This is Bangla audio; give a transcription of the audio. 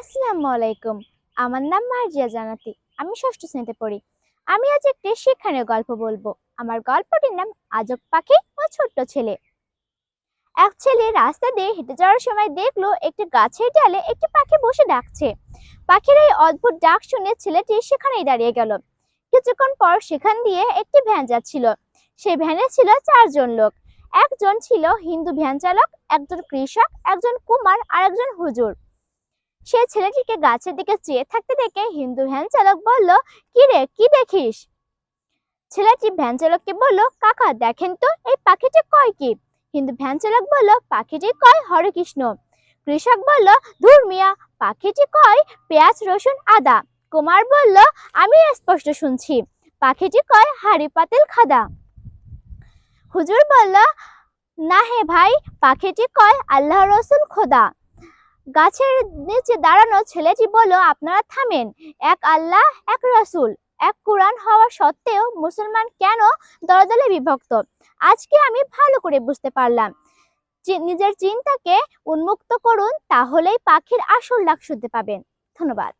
আসসালামু আলাইকুম। আমার নাম মার্জিয়া জানাতি আমি ষষ্ঠ শ্রেণীতে পড়ি। আমি আজ একটি শিক্ষণীয় গল্প বলব। আমার গল্পটির নাম আজব পাখি ও ছোট্ট ছেলে। এক ছেলে রাস্তা দিয়ে হেঁটে যাওয়ার সময় দেখল একটি গাছের ডালে একটি পাখি বসে ডাকছে। পাখির এই অদ্ভুত ডাক শুনে ছেলেটি সেখানেই দাঁড়িয়ে গেল। কিছুক্ষণ পর সেখান দিয়ে একটি ভ্যান যাচ্ছিল। সেই ভ্যানে ছিল চারজন লোক। একজন ছিল হিন্দু ভ্যান চালক, একজন কৃষক, একজন কুমার আর একজন হুজুর। সে ছেলেটিকে গাছের দিকে চেয়ে থাকতে দেখে হিন্দু ভ্যান চালক বলল, কি রে, কি দেখিস? ছেলেটি ভ্যান চালককে বলল, কাকা, দেখেন তো, এই পাখিটি কয় কি? হিন্দু ভ্যান চালক বলল, পাখিটি কয় হরে কৃষ্ণ কৃষক বলল, ধুর মিয়া, পাখিটি কয় পেঁয়াজ, রসুন, আদা। কুমার বলল, আমি স্পষ্ট শুনছি, পাখিটি কয় হাড়ি, পাতিল, খাদা। হুজুর বলল, না হে ভাই, পাখিটি কয় আল্লাহ রসুল, খোদা। গাছের নিচে দাঁড়ানো ছেলেটি বলল, আপনারা থামেন। এক আল্লাহ, এক রসুল। এক কোরআন হওয়া সত্ত্বেও মুসলমান কেন দলদলে বিভক্ত? আজকে আমি ভালো করে বুঝতে পারলাম। নিজের চিন্তাকে উন্মুক্ত করুন, তাহলেই পাখির আসল ডাক শুনতে পাবেন। ধন্যবাদ।